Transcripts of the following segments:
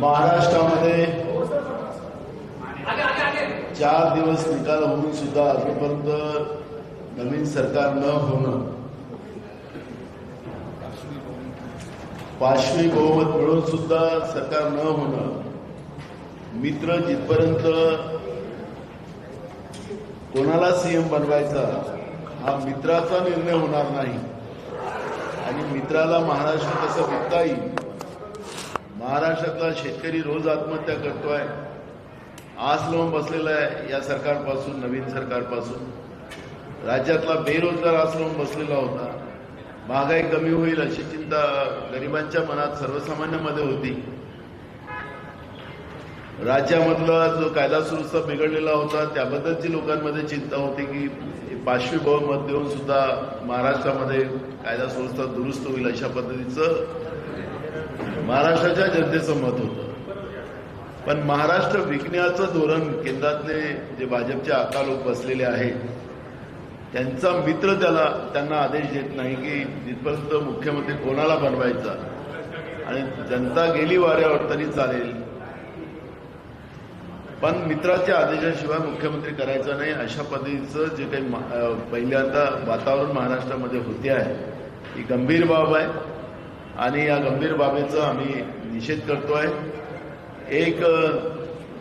महाराष्ट्रामध्ये चार दिवस निकाल होऊन सुद्धा अजूनपर्यंत नवीन सरकार न होणं. पाचवी बहुमत मिळून सुद्धा सरकार न होणं. मित्र जिथपर्यंत कोणाला सीएम बनवायचा हा मित्राचा निर्णय होणार नाही. आणि मित्राला महाराष्ट्र कसं विकता येईल? महाराष्ट्रातला शेतकरी रोज आत्महत्या करतोय. आस लावून बसलेला आहे या सरकारपासून नवीन सरकारपासून. राज्यातला बेरोजगार आस लावून बसलेला होता. महागाई कमी होईल अशी चिंता गरिबांच्या मनात सर्वसामान्यामध्ये होती. राज्यामधला जो कायदा सुव्यवस्था बिघडलेला होता त्याबद्दलची लोकांमध्ये चिंता होती की पाचवी बहुमत देऊन सुद्धा महाराष्ट्रामध्ये कायदा सुव्यवस्था दुरुस्त होईल अशा पद्धतीचं महाराष्ट्राच्या जनतेचं मत होतं. पण महाराष्ट्र विकण्याचं धोरण केंद्रातले जे भाजपचे आता लोक बसलेले आहेत त्यांचा मित्र त्याला त्यांना आदेश देत नाही की जिथपर्यंत मुख्यमंत्री कोणाला बनवायचा. आणि जनता गेली वाऱ्यावर तरी चालेल. पण मित्राच्या आदेशाशिवाय मुख्यमंत्री करायचा नाही अशा पद्धतीचं जे काही पहिल्यांदा वातावरण महाराष्ट्रामध्ये होते आहे ही गंभीर बाब आहे. आणि या गंभीर बाबीचा आम्ही निषेध करतोय एक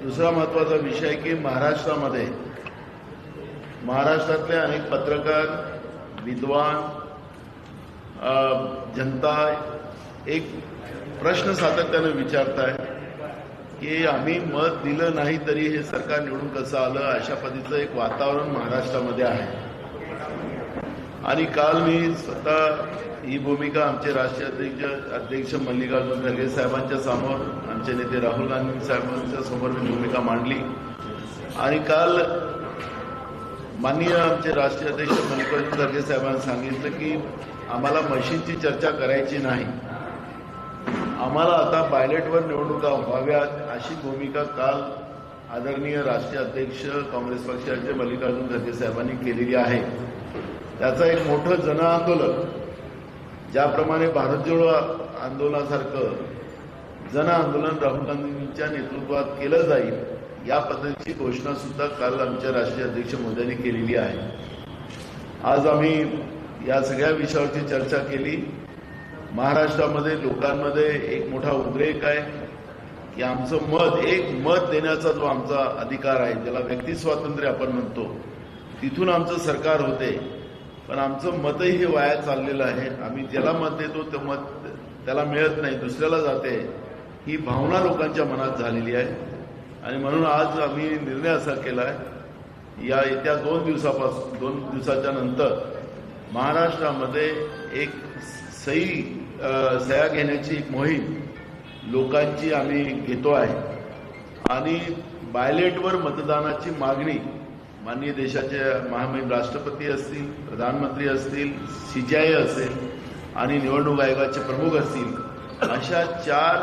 दुसरा महत्त्वाचा विषय आहे की महाराष्ट्रामध्ये महाराष्ट्रातले अनेक पत्रकार विद्वान जनता एक प्रश्न सातत्यानं विचारत आहे की आम्ही मत दिलं नाही तरी हे सरकार निवडून कसं आलं? अशा पद्धतीचं एक वातावरण महाराष्ट्रामध्ये आहे. आणि काल मी स्वतः ही भूमिका आमचे राष्ट्रीय अध्यक्ष अध्यक्ष मल्लिकार्जुन खरगे साहेबांच्या समोर आमचे नेते राहुल गांधी साहेबांच्या समोर मी भूमिका मांडली. आणि काल माननीय आमचे राष्ट्रीय अध्यक्ष मल्लिकार्जुन खरगे साहेबांनी सांगितलं की आम्हाला मशीनची चर्चा करायची नाही. आम्हाला आता पायलटवर निवडणुका व्हाव्यात अशी भूमिका काल आदरणीय राष्ट्रीय अध्यक्ष काँग्रेस पक्षाचे मल्लिकार्जुन खरगे साहेबांनी केलेली आहे. त्याचं एक मोठं जन आंदोलन ज्याप्रमाणे भारत जोडो आंदोलनासारखं जन आंदोलन राहुल गांधींच्या नेतृत्वात केलं जाईल या पद्धतीची घोषणा सुद्धा काल आमच्या राष्ट्रीय अध्यक्ष मोदींनी केलेली आहे. आज आम्ही या सगळ्या विषयावरची चर्चा केली. महाराष्ट्रामध्ये लोकांमध्ये एक मोठा उद्रेक आहे की आमचं मत एक मत देण्याचा जो आमचा अधिकार आहे ज्याला व्यक्ती स्वातंत्र्य आपण म्हणतो तिथून आमचं सरकार होते. पण आमचं मतही हे वाया चाललेलं आहे. आम्ही ज्याला मत देतो ते मत त्याला मिळत नाही दुसऱ्याला जाते. ही भावना लोकांच्या मनात झालेली आहे. आणि म्हणून आज आम्ही निर्णय असा केला आहे या येत्या दोन दिवसापासून दोन दिवसाच्या नंतर महाराष्ट्रामध्ये एक सही सया सह्या घेण्याची एक मोहीम लोकांची आम्ही घेतो आहे. आणि बायलेटवर मतदानाची मागणी माननीय देशाचे महामहिम राष्ट्रपती असतील प्रधानमंत्री असतील सीजीआय असेल आणि निवडणूक आयोगाचे प्रमुख असतील अशा चार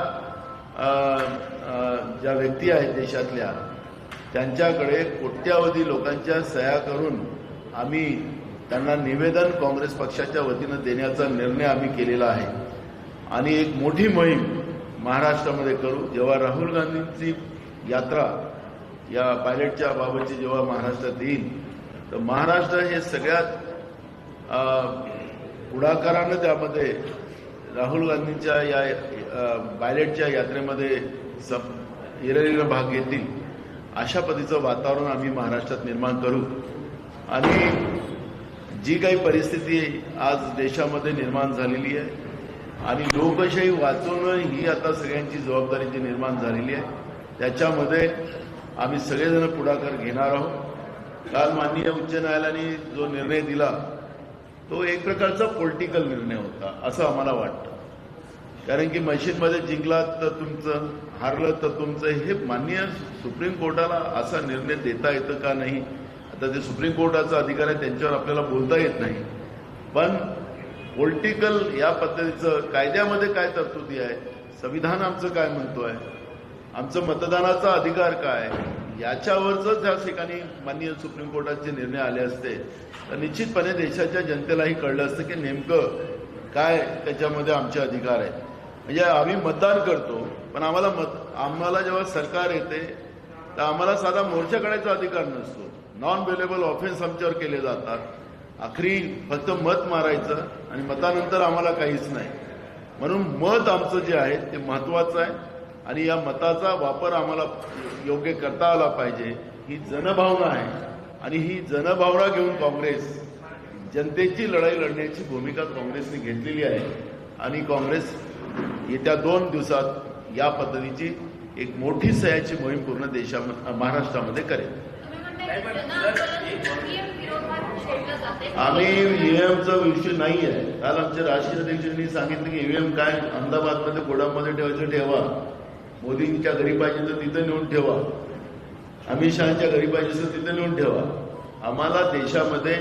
ज्या व्यक्ती आहेत देशातल्या त्यांच्याकडे कोट्यावधी लोकांच्या सह्या करून आम्ही त्यांना निवेदन काँग्रेस पक्षाच्या वतीनं देण्याचा निर्णय आम्ही केलेला आहे. आणि एक मोठी मोहीम महाराष्ट्रामध्ये करू. जेव्हा राहुल गांधींची यात्रा या पायलटच्या बाबतची जेव्हा महाराष्ट्रात येईल तर महाराष्ट्र हे सगळ्यात पुढाकारानं त्यामध्ये राहुल गांधींच्या या पायलटच्या यात्रेमध्ये सप हिरहिरीनं भाग घेतील. अशा पद्धतीचं वातावरण आम्ही महाराष्ट्रात निर्माण करू. आणि जी काही परिस्थिती आज देशामध्ये निर्माण झालेली आहे आणि लोकशाही वाचवणं ही आता सगळ्यांची जबाबदारी जी निर्माण झालेली आहे त्याच्यामध्ये आम्ही सगळेजण पुढाकार घेणार आहोत. काल माननीय उच्च न्यायालयाने जो निर्णय दिला तो एक प्रकारचा पॉलिटिकल निर्णय होता असं आम्हाला वाटतं. कारण की मशीदमध्ये जिंकलात तर तुमचं हारलं तर तुमचं हे मान्य सुप्रीम कोर्टाला असा निर्णय देता येतं का नाही? आता ते सुप्रीम कोर्टाचा अधिकार आहे त्यांच्यावर आपल्याला बोलता येत नाही. पण पॉलिटिकल या पद्धतीचं कायद्यामध्ये काय तरतुदी आहे? संविधान आमचं काय म्हणतो आहे आमचं मतदानाचा अधिकार काय? याच्यावरच त्या ठिकाणी माननीय सुप्रीम कोर्टाचे निर्णय आले असते. तर निश्चितपणे देशाच्या जनतेलाही कळलं असतं की नेमकं काय त्याच्यामध्ये आमचे अधिकार आहेत. म्हणजे आम्ही मतदान करतो पण आम्हाला मत आम्हाला जेव्हा सरकार येते तर आम्हाला साधा मोर्चा काढायचा अधिकार नसतो. नॉन वेलेबल ऑफेन्स आमच्यावर केले जातात. आखरी फक्त मत मारायचं आणि मतानंतर आम्हाला काहीच नाही. म्हणून मत आमचं जे आहे ते महत्वाचं आहे. आणि या मताचा वापर आम्हाला योग्य करता आला पाहिजे ही जनभावना आहे. आणि ही जनभावना घेऊन काँग्रेस जनतेची लढाई लढण्याची भूमिका काँग्रेसने घेतलेली आहे. आणि काँग्रेस येत्या दोन दिवसात या पद्धतीची एक मोठी सह्याची मोहीम पूर्ण देशामध्ये महाराष्ट्रामध्ये करेल. आम्ही ईव्हीएमचा विषय नाही आहे. काल आमच्या राष्ट्रीय अध्यक्षांनी सांगितलं की ईव्हीएम काय अहमदाबादमध्ये गोडामध्ये ठेवायचं ठेवा. मोदींच्या घरी पाहिजे तर तिथं नेऊन ठेवा. अमित शहाच्या घरी पाहिजे तर तिथं नेऊन ठेवा. आम्हाला देशामध्ये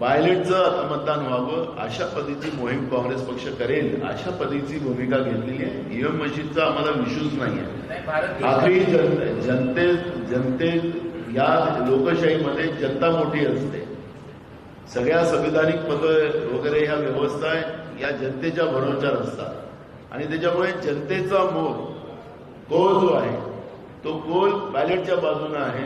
बायलेटचं आता मतदान व्हावं अशा पद्धतीची मोहीम काँग्रेस पक्ष करेल अशा पद्धतीची भूमिका घेतलेली आहे. ईव्हीएम मशीनचा आम्हाला विश्वास नाही आहे. आखरी जनते जनते या लोकशाहीमध्ये जनता मोठी असते. सगळ्या संविधानिक पदं वगैरे ह्या व्यवस्था या जनतेच्या भरोश्यावर असतात. आणि त्याच्यामुळे जनतेचा मोल गोल जो आहे तो गोल बॅलेटच्या बाजूने आहे.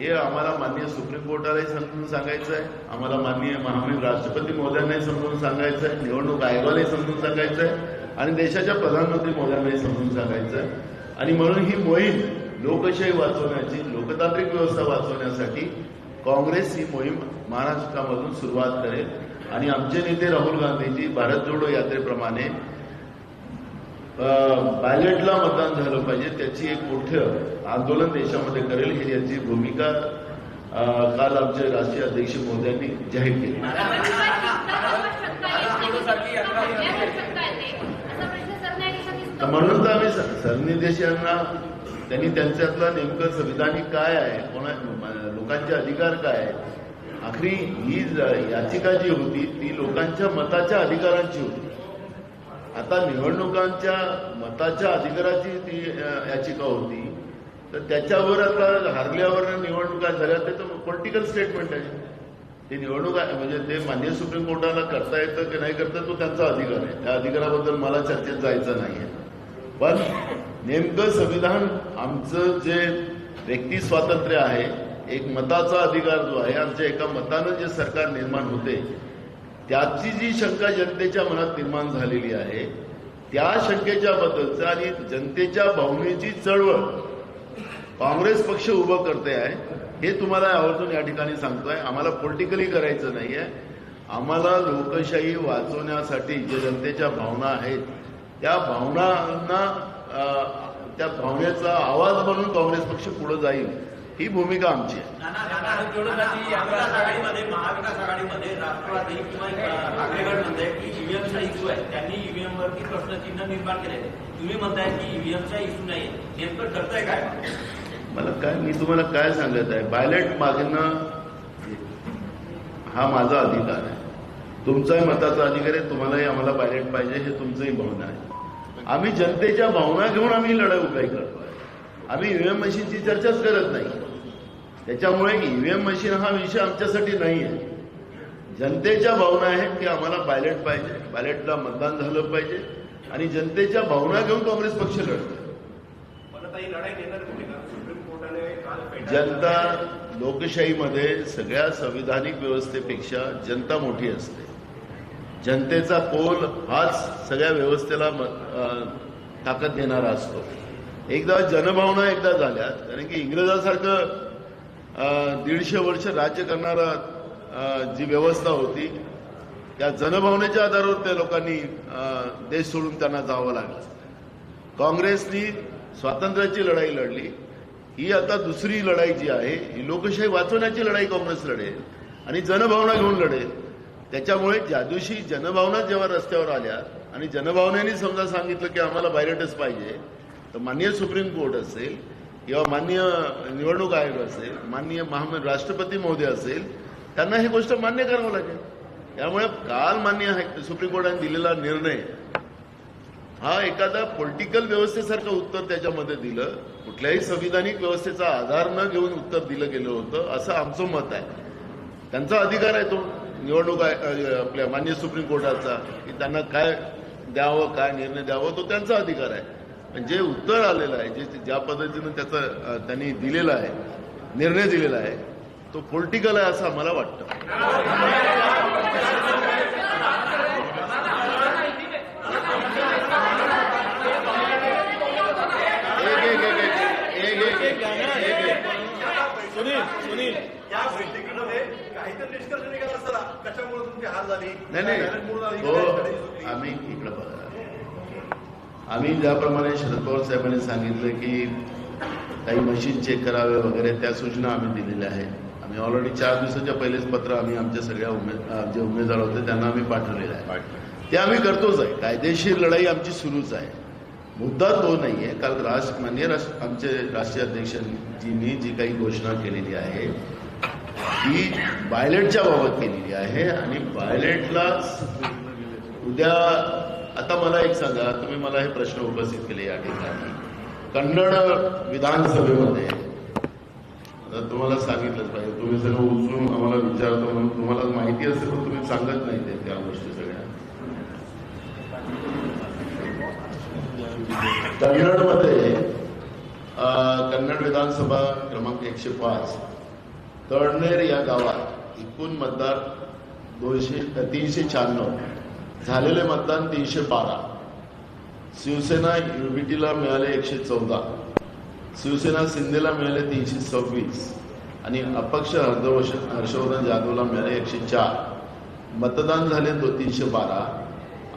हे आम्हाला माननीय सुप्रीम कोर्टालाही समजून सांगायचं आहे. आम्हाला माननीय महामहिम राष्ट्रपती महोदयांनाही समजून सांगायचं आहे. निवडणूक आयोगालाही समजून सांगायचं आहे. आणि देशाच्या प्रधानमंत्री महोदयांनाही समजून सांगायचं आहे. आणि म्हणून ही मोहीम लोकशाही वाचवण्याची लोकतांत्रिक व्यवस्था वाचवण्यासाठी काँग्रेस ही मोहीम महाराष्ट्रामधून सुरुवात करेल. आणि आमचे नेते राहुल गांधीजी भारत जोडो यात्रेप्रमाणे बॅलेटला मतदान झालं पाहिजे त्याची एक मोठं आंदोलन देशामध्ये करेल ही याची भूमिका काल आमचे राष्ट्रीय अध्यक्ष मोदयांनी जाहीर केली. तर म्हणून तर आम्ही स- सरन्यायाधीश यांना त्यांनी त्यांच्यातलं नेमकं संविधानिक काय आहे कोणा लोकांचे अधिकार काय आहेत आखरी ही याचिका जी होती ती लोकांच्या मताच्या अधिकारांची होती. आता निवडणुकांच्या मताच्या अधिकाराची ती याचिका होती. तर त्याच्यावर आता हारल्यावर निवडणुका झाल्या ते तर पॉलिटिकल स्टेटमेंट आहे. ते निवडणूक आहे म्हणजे ते मान्य सुप्रीम कोर्टाला करता येतं की नाही करता तो त्यांचा अधिकार आहे. त्या अधिकाराबद्दल मला चर्चेत जायचं नाहीये. पण नेमकं संविधान आमचं जे व्यक्ती स्वातंत्र्य आहे एक मताचा अधिकार जो आहे आमच्या एका मतानं जे सरकार निर्माण होते त्याची जी शंका जनतेच्या मनात निर्माण झालेली आहे त्या शंकेच्या बद्दलचं आणि जनतेच्या भावनेची चळवळ काँग्रेस पक्ष उभं करते आहे हे तुम्हाला आवर्जून या ठिकाणी सांगतोय. आम्हाला पॉलिटिकली करायचं नाहीये. आम्हाला लोकशाही वाचवण्यासाठी जे जनतेच्या भावना आहेत त्या भावनांना त्या भावनेचा आवाज बनून काँग्रेस पक्ष पुढे जाईल. ही भूमिका आमची आहे. महाविकास आघाडीमध्ये राष्ट्रवादी किंवा इश्यू आहे. त्यांनी प्रश्नचिन्ह निर्माण केले तुम्ही म्हणताय की ईव्हीएमचा इश्यू नाही नेमकं काय? मला काय मी तुम्हाला काय सांगत आहे? बायलेट मागणं हा माझा अधिकार आहे. तुमचाही मताचा अधिकार आहे तुम्हालाही आम्हाला बायलेट पाहिजे हे तुमचंही भावना आहे. आम्ही जनतेच्या भावना घेऊन आम्ही लढाई उभी करतोय. आम्ही ईव्हीएम मशीनची चर्चाच करत नाही. त्याच्यामुळे ईव्हीएम मशीन हा विषय आमच्यासाठी नाही आहे जनतेच्या भावना आहेत की आम्हाला बायलेट पाहिजे बायलेटला मतदान झालं पाहिजे आणि जनतेच्या भावना घेऊन काँग्रेस पक्ष पेटा- जनता लोकशाहीमध्ये सगळ्या संविधानिक व्यवस्थेपेक्षा जनता मोठी असते. जनतेचा कोल हाच सगळ्या व्यवस्थेला ताकद देणारा असतो. एकदा जनभावना एकदा झाल्या कारण की इंग्रजासारखं दीडशे वर्ष राज्य करणारा जी व्यवस्था होती त्या जनभावनेच्या आधारावर त्या लोकांनी देश सोडून त्यांना जावं लागलं. काँग्रेसनी स्वातंत्र्याची लढाई लढली. ही आता दुसरी लढाई जी आहे ही लोकशाही वाचवण्याची लढाई काँग्रेस लढेल आणि जनभावना घेऊन लढेल. त्याच्यामुळे ज्या दिवशी जनभावना जेव्हा रस्त्यावर आल्या आणि जनभावनेने समजा सांगितलं की आम्हाला बायरेटच पाहिजे तर माननीय सुप्रीम कोर्ट असेल किंवा माननीय निवडणूक आयोग असेल माननीय महा राष्ट्रपती महोदय असेल त्यांना ही गोष्ट मान्य करावं लागेल. त्यामुळे काल मान्य आहे सुप्रीम कोर्टाने दिलेला निर्णय हा एखादा पॉलिटिकल व्यवस्थेसारखं उत्तर त्याच्यामध्ये दिलं कुठल्याही संविधानिक व्यवस्थेचा आधार न घेऊन उत्तर दिलं गेलं होतं असं आमचं मत आहे. त्यांचा अधिकार आहे तो निवडणूक आपल्या मान्य सुप्रीम कोर्टाचा की त्यांना काय द्यावं काय निर्णय द्यावं तो त्यांचा अधिकार आहे. जे उत्तर आलेलं आहे जे ज्या पद्धतीनं त्याचा त्यांनी दिलेला आहे निर्णय दिलेला आहे तो पॉलिटिकल आहे असं आम्हाला वाटतं. नाही नाही. हो, आम्ही इकडं बघा. आम्ही ज्याप्रमाणे शरद पवार साहेबांनी सांगितलं की काही मशीन चेक करावे वगैरे त्या सूचना आम्ही दिलेल्या आहेत. आम्ही ऑलरेडी चार दिवसाच्या पहिलेच पत्र आम्ही आमच्या सगळ्या उमेद अं, जे उमेदवार होते त्यांना आम्ही पाठवलेलं आहे. ते आम्ही करतोच आहे. कायदेशीर लढाई आमची सुरूच आहे. मुद्दा तो नाही आहे काल राष्ट्र मान्य राष्ट्र आमचे राष्ट्रीय अध्यक्षांजींनी जी काही घोषणा केलेली आहे ती बायलेटच्या बाबत केलेली आहे आणि बायलेटला उद्या आता मला एक सांगा तुम्ही मला हे प्रश्न उपस्थित केले या ठिकाणी. कन्नड विधानसभेमध्ये तुम्हाला सांगितलंच पाहिजे तुम्ही सगळं उचलून आम्हाला विचारतो म्हणून तुम्हाला माहिती असेल पण तुम्ही सांगत नाही ते त्या गोष्टी सगळ्या. कन्नडमध्ये कन्नड विधानसभा क्रमांक एकशे पाच तळनेर या गावात एकूण मतदार दोनशे तीनशे शहाण्णव. झालेले मतदान तीनशे बारा. शिवसेना युबीटीला मिळाले एकशे चौदा. शिवसेना शिंदेला मिळाले तीनशे सव्वीस. आणि अपक्ष हर्षवर्ष हर्षवर्धन जाधवला मिळाले एकशे चार. मतदान झाले दो तीनशे बारा.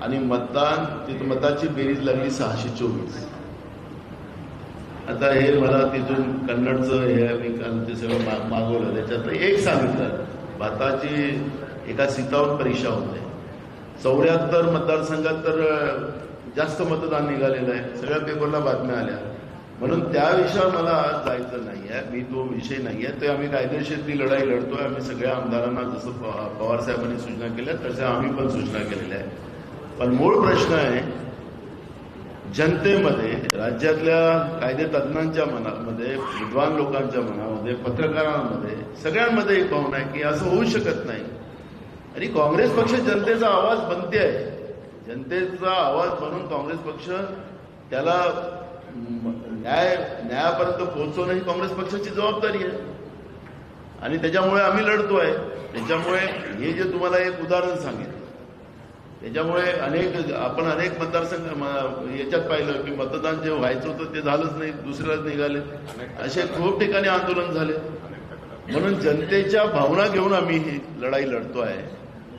आणि मतदान तिथं मताची बेरीज लागली सहाशे चोवीस. आता हे मला तिथून कन्नडचं हे मी ते सगळं मागवलं. त्याच्यातलं एक सांगितलं. भारताची एका सीतावर परीक्षा होते. चौऱ्याहत्तर मतदारसंघात तर जास्त मतदान निघालेलं आहे. सगळ्या पेपरला बातम्या आल्या. म्हणून त्या विषयावर मला आज जायचं नाही आहे. मी तो विषय नाही आहे. ते आम्ही कायदेशीर ती लढाई लढतोय. आम्ही सगळ्या आमदारांना जसं पवार साहेबांनी सूचना केल्या तशा आम्ही पण सूचना केलेल्या आहेत. पण मूळ प्रश्न आहे जनतेमध्ये राज्यातल्या कायदे तज्ज्ञांच्या मनामध्ये विद्वान लोकांच्या मनामध्ये पत्रकारांमध्ये सगळ्यांमध्ये एक भावना आहे की असं होऊ शकत नाही. आणि काँग्रेस पक्ष जनतेचा आवाज बनते आहे जनतेचा आवाज बनून काँग्रेस पक्ष त्याला न्याय न्यायापर्यंत पोहोचवणं ही काँग्रेस पक्षाची जबाबदारी आहे. आणि त्याच्यामुळे आम्ही लढतो आहे त्याच्यामुळे हे जे तुम्हाला एक उदाहरण सांगितलं त्याच्यामुळे अनेक आपण अनेक मतदारसंघ याच्यात पाहिलं की मतदान जे व्हायचं होतं ते झालंच नाही दुसऱ्याच निघाले. असे खूप ठिकाणी आंदोलन झाले. म्हणून जनतेच्या भावना घेऊन आम्ही ही लढाई लढतो आहे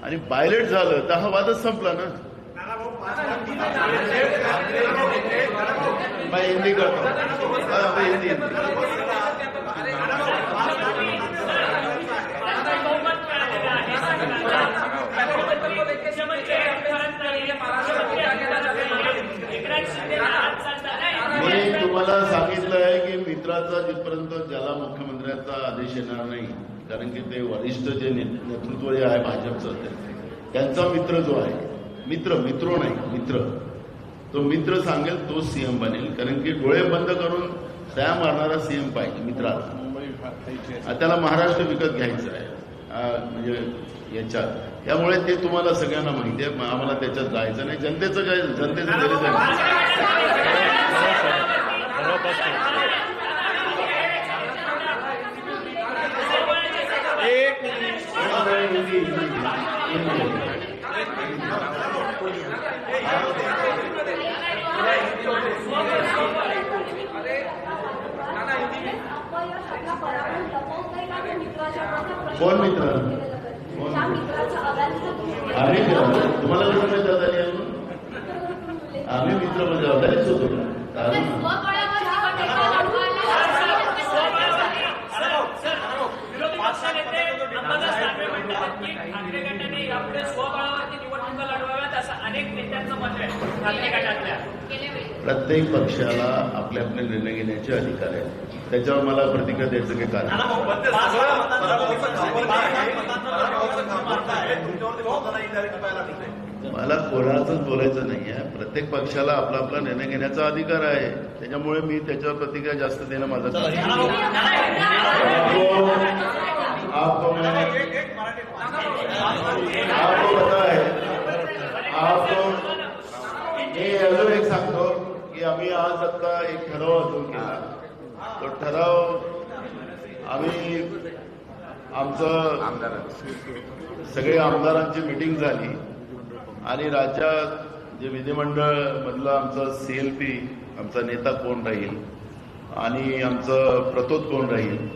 आणि बायलेट झालं तर हा वादच संपला ना. हिंदी करतो. हिंदी. मी तुम्हाला सांगितलं आहे की मित्राचा जिथपर्यंत ज्याला मुख्यमंत्र्यांचा आदेश येणार नाही कारण की ते वरिष्ठ जे ने- नेतृत्व जे आहे भाजपचं ते त्यांचा मित्र जो आहे मित्र मित्रो नाही मित्र तो मित्र सांगेल तो सीएम बनेल कारण की डोळे बंद करून सया मारणारा सीएम पाहिजे मित्राला त्याला महाराष्ट्र विकत घ्यायचं आहे आ, म्हणजे याच्यात त्यामुळे ते तुम्हाला सगळ्यांना माहिती आहे आम्हाला त्याच्यात जायचं नाही जनतेचं काय जनतेचं जायचं हिंदी, हिंदी, हिंदी. अपयश आपला पराभव लपवता का ते मित्राच्या प्रयत्न कोण मित्र? आम्ही तुम्हाला कसं माहिती आता आम्ही मित्र म्हणजे जबाबदारीच होतो प्रत्येक पक्षाला आपले आपले निर्णय घेण्याचे अधिकार आहेत. त्याच्यावर मला प्रतिक्रिया द्यायचं काही कारण आहे. आहे. मला कोणाचंच बोलायचं नाही आहे. प्रत्येक पक्षाला आपला आपला निर्णय घेण्याचा अधिकार आहे. त्याच्यामुळे मी त्याच्यावर प्रतिक्रिया जास्त देणं माझं काम नाही. आपको आपको मैं एक एक मराठी आपको पता है आपको मी अजून एक सांगतो की आता एक ठराव अजून केला तो ठराव आम्ही आमचं सगळे आमदारांची मिटिंग झाली आणि राज्यात जे विधिमंडळ मधलं आमचं सीएलपी आमचा नेता कोण राहील आणि आमचं प्रतोद कोण राहील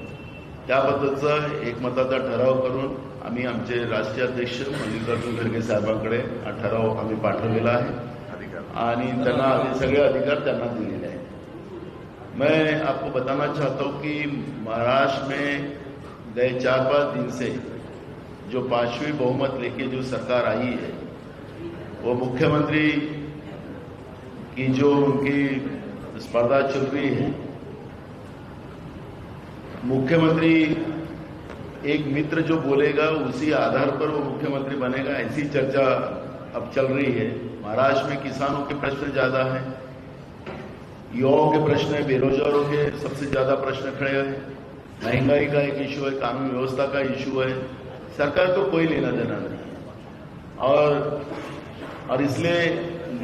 त्याबद्दलचा एकमताचा ठराव करून आम्ही आमचे राष्ट्रीय अध्यक्ष मल्लिकार्जुन खरगे साहेबांकडे हा ठराव आम्ही पाठवलेला आहे. आणि त्यांना सगळे अधिकार त्यांना दिलेले आहेत मैं आपको बताना चाहता हूँ कि महाराष्ट्र में गए चार पाँच दिन से जो पांचवी बहुमत लेके जो सरकार आई है, वो मुख्यमंत्री की जो उनकी स्पर्धा चल रही है, मुख्यमंत्री एक मित्र जो बोलेगा उसी आधार पर वो मुख्यमंत्री बनेगा, ऐसी चर्चा अब चल रही है। महाराष्ट्र में किसानों के प्रश्न ज़्यादा है, युवाओं के प्रश्न है, बेरोजगारों के सबसे ज़्यादा प्रश्न खड़े हैं। महँगाई का एक इशू है, कानून व्यवस्था का इशू है। सरकार को कोई लेना देना नहीं और और इसलिए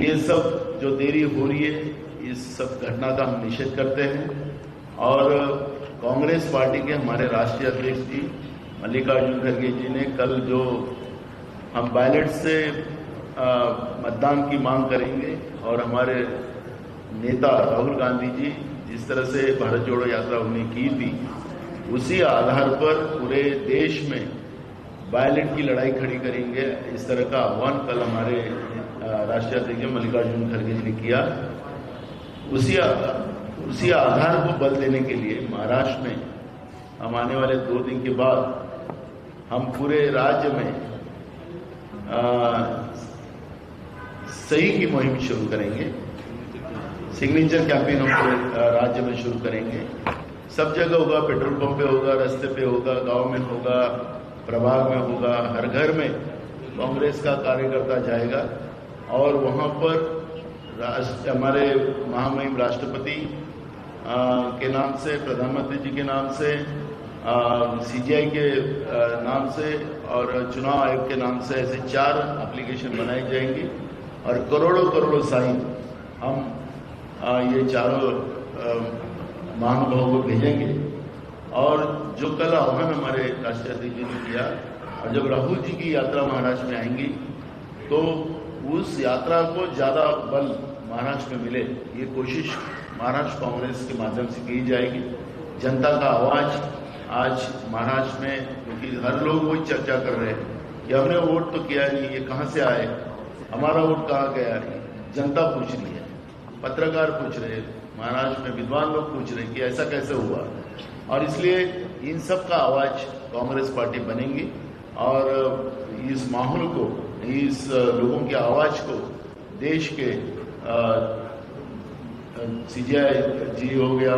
ये सब जो देरी हो रही है इस सब घटना का हम निषेध करते हैं। और कांग्रेस पार्टी के हमारे राष्ट्रीय अध्यक्ष जी, मल्लिकार्जुन खड़गे जी ने कल जो हम बैलेट से मतदान की मांग करेंगे और हमारे नेता राहुल गांधी जी जिस तरह से भारत जोड़ो यात्रा उन्हें की थी उसी आधार पर पूरे देश में बैलेट की लड़ाई खड़ी करेंगे। इस तरह का आह्वान कल हमारे राष्ट्रीय अध्यक्ष मल्लिकार्जुन खड़गे जी ने किया। उसी आधार उसी आधार को बल देने के लिए महाराष्ट्र में हम आने वाले दो दिन के बाद हम पूरे राज्य में आ, सही की मुहिम शुरू करेंगे। सिग्नेचर कैंपेन हम पूरे राज्य में शुरू करेंगे। सब जगह होगा पेट्रोल पंप पे होगा रास्ते पे होगा गाँव में होगा प्रभाग में होगा हर घर में कांग्रेस का कार्यकर्ता जाएगा। और वहाँ पर राष्ट्र हमारे महामहिम राष्ट्रपति के नाम से प्रधानमंत्री जी के नाम से सीजीआई के आ, नाम से और चुनाव आयोग के नाम से ऐसे चार एप्लीकेशन बनाई जाएँगी। और करोड़ों करोड़ों साइन हम ये चारों महानुभावों को भेजेंगे। और जो कल आह्वान हमारे राष्ट्रीय अध्यक्ष जी ने किया, और जब राहुल जी की यात्रा महाराष्ट्र में आएँगी तो उस यात्रा को ज़्यादा बल महाराष्ट्र में मिले। ये कोशिश महाराष्ट्र कांग्रेस के माध्यम से की जाएगी। जनता का आवाज़ आज महाराष्ट्र में, क्योंकि हर लोग वही चर्चा कर रहे हैं कि हमने वोट तो किया नहीं, ये कहाँ से आए? हमारा वोट कहा गया है? जनता पूछ रही है। पत्रकार पूछ रहे महाराष्ट्र में विद्वान लोग पूछ रहे कि ऐसा कैसे हुआ? और इसलिए इन सब का आवाज़ कांग्रेस पार्टी बनेगी और इस माहौल को इस लोगों की आवाज़ को देश के सीजीआई जी हो गया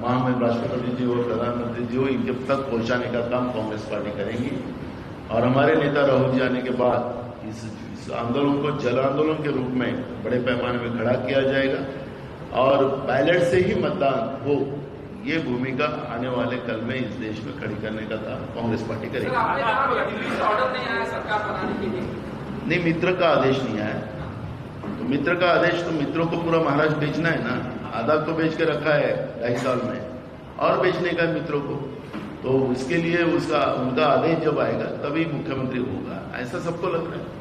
महामहिम राष्ट्रपति जी हो प्रधानमंत्री जी हो इनके तक पहुँचाने का काम कांग्रेस पार्टी करेगी। और हमारे नेता राहुल जी आने के बाद इस, इस आंदोलन को जल आंदोलन के रूप में बड़े पैमाने में खड़ा किया जाएगा और बैलेट से ही मतदान हो ये भूमिका आने वाले कल में इस देश में खड़ी करने का था कांग्रेस पार्टी करेगी। आपने कहा कि दिल्ली से ऑर्डर नहीं आया सरकार बनाने के लिए। नहीं मित्र का आदेश नहीं आया। तो मित्र का आदेश तो मित्रों को पूरा महाराष्ट्र बेचना है ना? आधा तो बेच के रखा है ढाई साल में और बेचने का मित्रों को। तो उसके लिए उसका उनका आदेश जब आएगा तभी मुख्यमंत्री होगा। ऐसा सबको लग रहा है।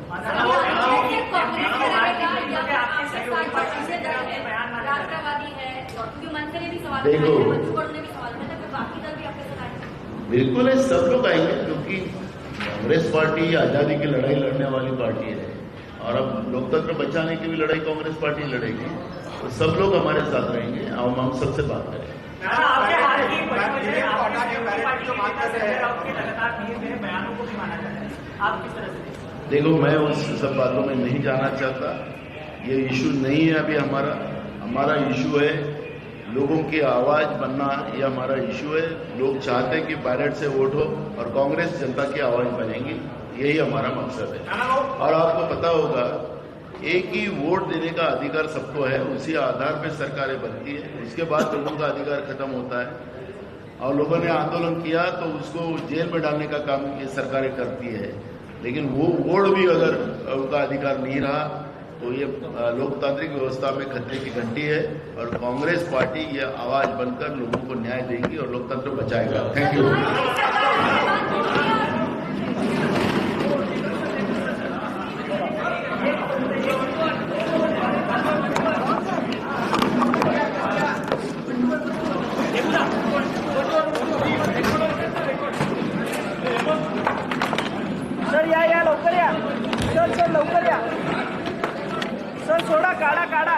देखो, बिल्कुल है, सब लोग आएँगे, क्योंकि कांग्रेस पार्टी आज़ादी की लड़ाई लड़ने वाली पार्टी है। और अब लोकतंत्र बचाने की भी लड़ाई कांग्रेस पार्टी लड़ेगी तो सब लोग हमारे साथ रहेंगे। हम हम सबसे बात करेंगे आप किस तरह से देखो, मैं उस सब बातों में नहीं जाना चाहता। ये इशू नहीं है अभी हमारा। हमारा इशू है लोगों की आवाज़ बनना, ये हमारा इशू है। लोग चाहते हैं कि बैलेट से वोट हो और कांग्रेस जनता की आवाज़ बनेगी। यही हमारा मकसद है। और आपको पता होगा, एक ही वोट देने का अधिकार सबको है। उसी आधार पर सरकारें बनती है। उसके बाद लोगों का अधिकार खत्म होता है। और लोगों ने आंदोलन किया तो उसको जेल में डालने का काम ये सरकारें करती है। लेकिन वो वोट भी अगर उनका अधिकार नहीं रहा तो ये लोकतांत्रिक व्यवस्था में खतरे की घंटी है और कांग्रेस पार्टी ये आवाज़ बनकर लोगों को न्याय देगी और लोकतंत्र बचाएगा। थैंक यू सर सोडा काढा काढा.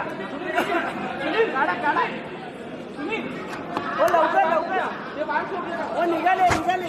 काढा काढा. हो लवकर लवकर. हो निघाले निघाले.